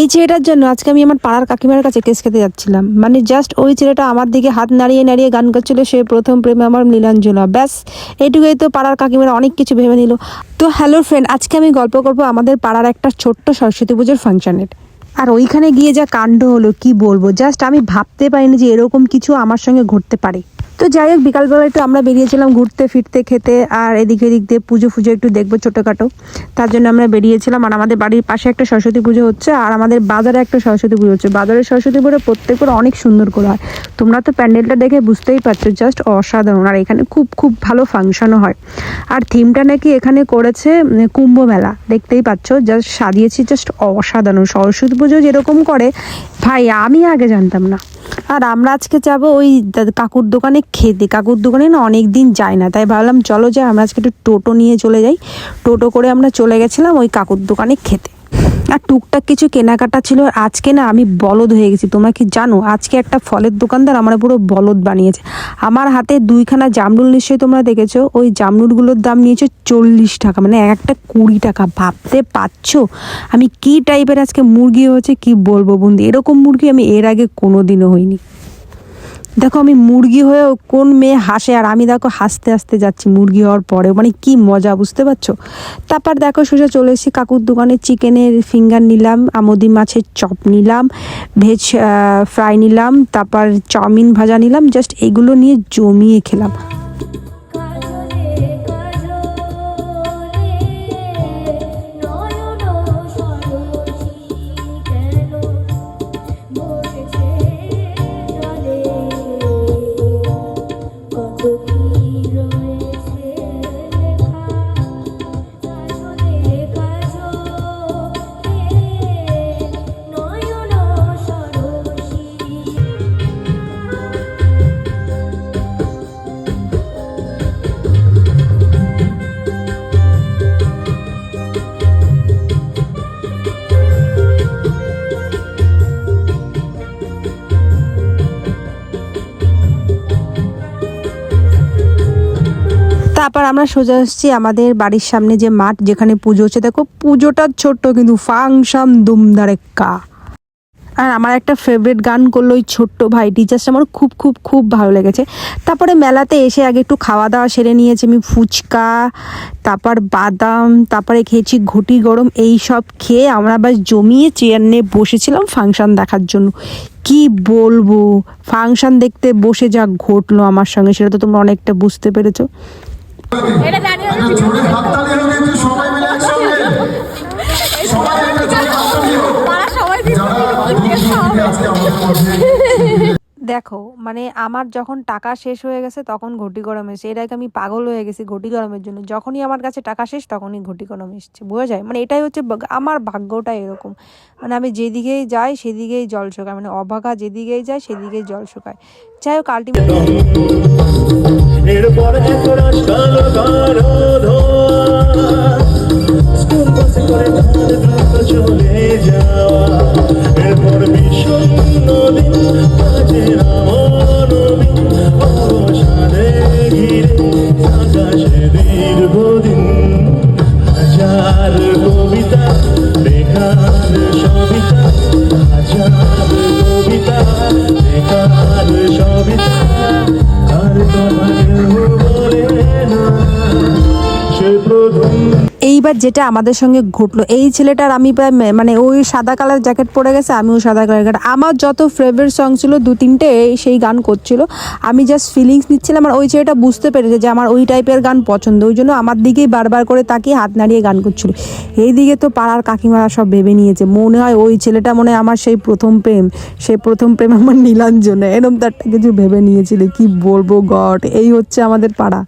এই ছেলেটার জন্য আজকে আমি আমার পাড়ার কাকিমার কাছে কেস খেতে যাচ্ছিলাম। মানে জাস্ট ওই ছেলেটা আমার দিকে হাত নাড়িয়ে নাড়িয়ে গান করছিল সে প্রথম প্রেমে আমার নীলাঞ্জনা। ব্যাস এইটুকুই তো পাড়ার কাকিমারা অনেক কিছু ভেবে নিল। তো হ্যালো ফ্রেন্ড আজকে আমি গল্প করব আমাদের পাড়ার একটা ছোট্ট সরস্বতী পুজোর ফাংশনের আর ওইখানে গিয়ে যা কাণ্ড হলো, কি বলব? জাস্ট আমি ভাবতে পারিনি যে এরকম কিছু আমার সঙ্গে ঘটতে পারে। তো যাই হোক বিকালবেলা একটু আমরা বেরিয়েছিলাম ঘুরতে ফিরতে খেতে আর এদিক এদিক দিয়ে পুজো ফুজো একটু দেখব ছোটোখাটো। তার জন্য আমরা বেরিয়েছিলাম আর আমাদের বাড়ির পাশে একটা সরস্বতী পুজো হচ্ছে আর আমাদের বাজারে একটা সরস্বতী পুজো হচ্ছে। বাজারের সরস্বতী পুজো প্রত্যেকবার অনেক সুন্দর করে হয়। তোমরা তো প্যান্ডেলটা দেখে বুঝতেই পারছ জাস্ট অসাধারণ। আর এখানে খুব খুব ভালো ফাংশনও হয়। আর থিমটা নাকি এখানে করেছে উম, কুম্ভ মেলা। দেখতেই পাচ্ছ জাস্ট সাজিয়েছি জাস্ট অসাধারণ। সরস্বতী পুজো যেরকম করে ভাই আমি আগে জানতাম না। আর আমরা আজকে যাব ওই কাকুর দোকানে খেতে। কাকুর দোকানে না অনেক দিন যাই না, তাই ভাবলাম চলো যে আমরা আজকে একটু টোটো নিয়ে চলে যাই। টোটো করে আমরা চলে গেছিলাম ওই কাকুর দোকানে খেতে। আর টুকটাক কিছু কেনাকাটা ছিল আজকে না আমি বলদ হয়ে গেছি। তোমরা কি জানো? আজকে একটা ফলের দোকানদার আমার পুরো বলদ বানিয়েছে। আমার হাতে দুইখানা জামরুল নিশ্চয়ই তোমরা দেখেছ। ওই জামরুলগুলোর দাম নিয়েছে চল্লিশ টাকা মানে এক একটা কুড়ি টাকা। ভাবতে পারছ? আমি কি টাইপের আজকে মুরগি হয়েছে কি বলব বন্ধু? এরকম মুরগি আমি এর আগে কোনো দিনও হইনি। দেখো আমি মুরগি হয়েও কোন মেয়ে হাসে, আর আমি দেখো হাসতে হাসতে যাচ্ছি মুরগি হওয়ার পরেও। মানে কি মজা, বুঝতে পারছ? তারপর দেখো সোজা চলে এসেছি কাকুর দোকানে, চিকেনের ফিঙ্গার নিলাম, আমদি মাছের চপ নিলাম ভেজ ফ্রাই নিলাম, তারপর চাউমিন ভাজা নিলাম জাস্ট এগুলো নিয়ে জমিয়ে খেলাম। তারপর আমরা সোজা আসছি আমাদের বাড়ির সামনে যে মাঠ, যেখানে পুজো হচ্ছে। দেখো, পুজোটা ছোট্ট, কিন্তু ফাংশন দুমদারেক্কা আর আমার একটা ফেভারিট গান করল ওই ছোট্ট ভাই জাস্ট আমার খুব খুব খুব ভালো লেগেছে। তারপরে মেলাতে এসে আগে একটু খাওয়া দাওয়া সেরে নিয়েছি আমি, ফুচকা, তারপর বাদাম, তারপরে খেয়েছি ঘটি গরম, এই সব খেয়ে আমরা বাস জমিয়ে চেয়ার নিয়ে বসেছিলাম ফাংশন দেখার জন্য। কি বলব? ফাংশন দেখতে বসে যা ঘটলো আমার সঙ্গে, সেটা তো তোমরা অনেকটা বুঝতে পেরেছ। একটা ছোট হাততালি হোক একটু সবাই মিলে একসঙ্গে। দেখো মানে আমার যখন টাকা শেষ হয়ে গেছে তখন ঘটি গরম এসে এর আগে আমি পাগল হয়ে গেছি ঘটি গরমের জন্য। যখনই আমার কাছে টাকা শেষ তখনই ঘটি গরম এসছে, বোঝা যায়? মানে এটাই হচ্ছে আমার ভাগ্যটা এরকম। মানে আমি যেদিকেই যাই সেদিকেই জল শুকায়। মানে অভাগা যেদিকেই যায় সেদিকেই জল শুকায়। যাই হোক আলটিমেট দীর্ঘদিন হাজার কবিতা বেকার এইবার যেটা আমাদের সঙ্গে ঘটলো, এই ছেলেটার আমি প্রায় মানে ওই সাদা কালার জ্যাকেট পরে গেছে, আমিও সাদা কালার জ্যাকেট। আমার যত ফেভারিট সং ছিল, দু তিনটে সেই গান করছিল। আমি জাস্ট ফিলিংস নিচ্ছিলাম আর ওই ছেলেটা বুঝতে পেরেছে যে আমার ওই টাইপের গান পছন্দ। ওই জন্য আমার দিকেই বারবার করে তাকিয়ে হাত নাড়িয়ে গান করছিল। এইদিকে তো পাড়ার কাকিমারা সব ভেবে নিয়েছে, মনে হয় ওই ছেলেটা মনে আমার সেই প্রথম প্রেম, সেই প্রথম প্রেম আমার নীলাঞ্জনে এরম তো একটা কিছু ভেবে নিয়েছিল, কি বলব গড, এই হচ্ছে আমাদের পাড়া।